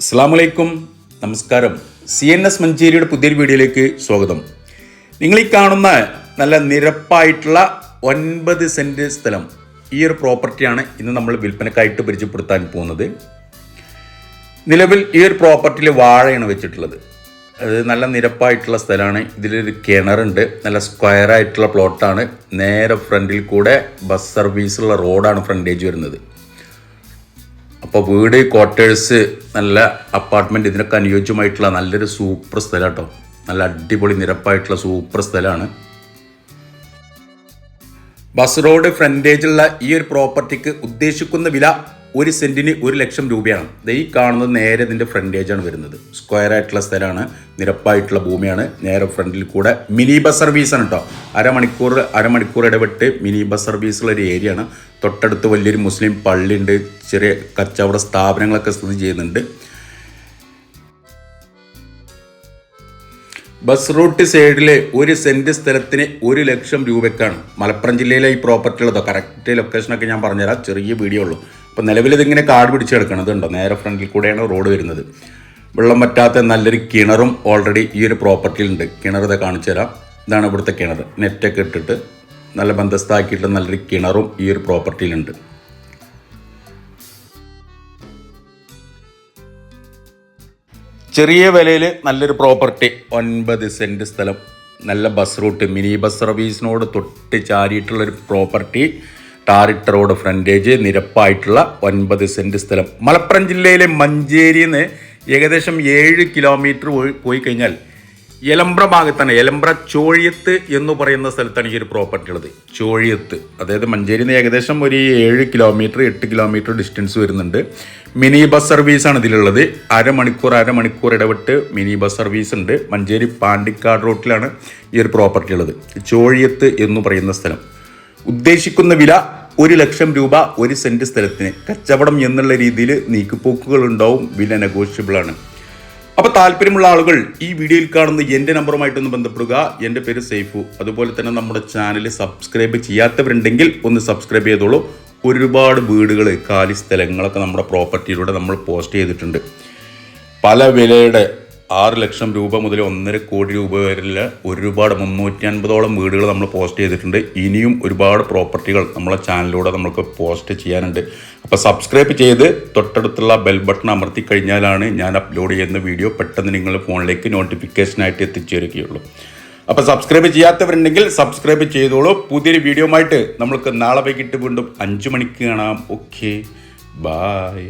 അസ്സാം വലൈക്കും നമസ്കാരം. സി എൻ എസ് മഞ്ചേരിയുടെ പുതിയൊരു വീഡിയോയിലേക്ക് സ്വാഗതം. നിങ്ങൾ ഈ കാണുന്ന നല്ല നിരപ്പായിട്ടുള്ള ഒൻപത് സെന്റ് സ്ഥലം ഈ ഒരു പ്രോപ്പർട്ടിയാണ് ഇന്ന് നമ്മൾ വിൽപ്പനക്കായിട്ട് പരിചയപ്പെടുത്താൻ പോകുന്നത്. നിലവിൽ ഈ ഒരു പ്രോപ്പർട്ടിയിൽ വാഴയാണ് വെച്ചിട്ടുള്ളത്. അത് നല്ല നിരപ്പായിട്ടുള്ള സ്ഥലമാണ്. ഇതിലൊരു കിണറുണ്ട്. നല്ല സ്ക്വയർ ആയിട്ടുള്ള പ്ലോട്ടാണ്. നേരെ ഫ്രണ്ടിൽ കൂടെ ബസ് സർവീസുള്ള റോഡാണ് ഫ്രണ്ടേജ് വരുന്നത്. അപ്പോൾ വീട് ക്വാർട്ടേഴ്സ് നല്ല അപ്പാർട്ട്മെന്റ് ഇതിനൊക്കെ അനുയോജ്യമായിട്ടുള്ള നല്ലൊരു സൂപ്പർ സ്ഥലം കേട്ടോ നല്ല അടിപൊളി നിരപ്പായിട്ടുള്ള സൂപ്പർ സ്ഥലമാണ് ബസ് റോഡ് ഫ്രണ്ടേജുള്ള ഈ ഒരു പ്രോപ്പർട്ടിക്ക് ഉദ്ദേശിക്കുന്ന വില ഒരു സെന്റിന് ഒരു ലക്ഷം രൂപയാണ്. ഈ കാണുന്നത് നേരെ ഇതിന്റെ ഫ്രണ്ടേജാണ് വരുന്നത്. സ്ക്വയർ ആയിട്ടുള്ള സ്ഥലമാണ്. നിരപ്പായിട്ടുള്ള ഭൂമിയാണ്. നേരെ ഫ്രണ്ടിൽ കൂടെ മിനി ബസ് സർവീസാണ് കേട്ടോ അരമണിക്കൂർ അരമണിക്കൂർ ഇടപെട്ട് മിനി ബസ് സർവീസുള്ള ഒരു ഏരിയയാണ് തൊട്ടടുത്ത് വലിയൊരു മുസ്ലിം പള്ളിയുണ്ട് ചെറിയ കച്ചവട സ്ഥാപനങ്ങളൊക്കെ സ്ഥിതി ചെയ്യുന്നുണ്ട്. ബസ് റൂട്ട് സൈഡിലെ ഒരു സെന്റ് സ്ഥലത്തിന് ഒരു ലക്ഷം രൂപയ്ക്കാണ് മലപ്പുറം ജില്ലയിലെ ഈ പ്രോപ്പർട്ടി ഉള്ളതോ? കറക്റ്റ് ലൊക്കേഷനൊക്കെ ഞാൻ പറഞ്ഞുതരാം. ചെറിയ വീഡിയോ ഉള്ളൂ. അപ്പോൾ നിലവിൽ ഇതിങ്ങനെ കാട് പിടിച്ച് നേരെ ഫ്രണ്ടിൽ കൂടെയാണ് റോഡ് വരുന്നത്. വെള്ളം പറ്റാത്ത നല്ലൊരു കിണറും ഓൾറെഡി ഈ ഒരു പ്രോപ്പർട്ടിയിലുണ്ട് കിണർ ഇത് കാണിച്ചു തരാം. ഇതാണ് ഇവിടുത്തെ കിണർ. നെറ്റൊക്കെ ഇട്ടിട്ട് നല്ല ബന്ധസ്ഥാക്കിയിട്ടുള്ള നല്ലൊരു കിണറും ഈ ഒരു പ്രോപ്പർട്ടിയിലുണ്ട് ചെറിയ വിലയിൽ നല്ലൊരു പ്രോപ്പർട്ടി ഒൻപത് സെന്റ് സ്ഥലം. നല്ല ബസ് റൂട്ട് മിനി ബസ് സർവീസിനോട് തൊട്ട് ചാരിയിട്ടുള്ളൊരു പ്രോപ്പർട്ടി ടാറിട്ട റോഡ് ഫ്രണ്ടേജ് നിരപ്പായിട്ടുള്ള ഒൻപത് സെന്റ് സ്ഥലം. മലപ്പുറം ജില്ലയിലെ മഞ്ചേരിയിൽ നിന്ന് ഏകദേശം ഏഴ് കിലോമീറ്റർ പോയി കഴിഞ്ഞാൽ എലമ്പ്ര ഭാഗത്താണ്. എലമ്പ്ര ചോഴിയത്ത് എന്ന് പറയുന്ന സ്ഥലത്താണ് ഈ ഒരു പ്രോപ്പർട്ടി ഉള്ളത്. ചോഴിയത്ത്. അതായത് മഞ്ചേരിയിൽ നിന്ന് ഏകദേശം ഒരു ഏഴ് കിലോമീറ്റർ എട്ട് കിലോമീറ്റർ ഡിസ്റ്റൻസ് വരുന്നുണ്ട്. മിനി ബസ് സർവീസാണ് ഇതിലുള്ളത്. അരമണിക്കൂർ അരമണിക്കൂർ ഇടവിട്ട് മിനി ബസ് സർവീസ് ഉണ്ട്. മഞ്ചേരി പാണ്ടിക്കാട് റോട്ടിലാണ് ഈ ഒരു പ്രോപ്പർട്ടി ഉള്ളത്. ചോഴിയത്ത് എന്ന് പറയുന്ന സ്ഥലം. ഉദ്ദേശിക്കുന്ന വില ഒരു ലക്ഷം രൂപ ഒരു സെന്റ് സ്ഥലത്തിന് കച്ചവടം എന്നുള്ള രീതിയിൽ നീക്കുപോക്കുകൾ ഉണ്ടാവും വില നെഗോഷ്യബിൾ ആണ്. അപ്പോൾ താല്പര്യമുള്ള ആളുകൾ ഈ വീഡിയോയിൽ കാണുന്ന എന്റെ നമ്പറുമായിട്ടൊന്ന് ബന്ധപ്പെടുക. എന്റെ പേര് സേഫു അതുപോലെ തന്നെ നമ്മുടെ ചാനൽ സബ്സ്ക്രൈബ് ചെയ്യാത്തവരുണ്ടെങ്കിൽ ഒന്ന് സബ്സ്ക്രൈബ് ചെയ്തോളൂ. ഒരുപാട് വീടുകൾ കാലി സ്ഥലങ്ങളൊക്കെ നമ്മുടെ പ്രോപ്പർട്ടിയിലൂടെ നമ്മൾ പോസ്റ്റ് ചെയ്തിട്ടുണ്ട്. പല വിലയുടെ ആറ് ലക്ഷം രൂപ മുതൽ ഒന്നര കോടി രൂപ വരെയുള്ള ഒരുപാട് മുന്നൂറ്റി അൻപതോളം വീടുകൾ നമ്മൾ പോസ്റ്റ് ചെയ്തിട്ടുണ്ട്. ഇനിയും ഒരുപാട് പ്രോപ്പർട്ടികൾ നമ്മളെ ചാനലിലൂടെ നമ്മൾക്ക് പോസ്റ്റ് ചെയ്യാനുണ്ട്. അപ്പോൾ സബ്സ്ക്രൈബ് ചെയ്ത് തൊട്ടടുത്തുള്ള ബെൽ ബട്ടൺ അമർത്തി കഴിഞ്ഞാലാണ് ഞാൻ അപ്ലോഡ് ചെയ്യുന്ന വീഡിയോ പെട്ടെന്ന് നിങ്ങളുടെ ഫോണിലേക്ക് നോട്ടിഫിക്കേഷനായിട്ട് എത്തിച്ചേരുകയുള്ളൂ. അപ്പോൾ സബ്സ്ക്രൈബ് ചെയ്യാത്തവരുണ്ടെങ്കിൽ സബ്സ്ക്രൈബ് ചെയ്തോളൂ. പുതിയൊരു വീഡിയോ ആയിട്ട് നമ്മൾക്ക് നാളെ വൈകിട്ട് വീണ്ടും അഞ്ച് മണിക്ക് കാണാം. Okay bye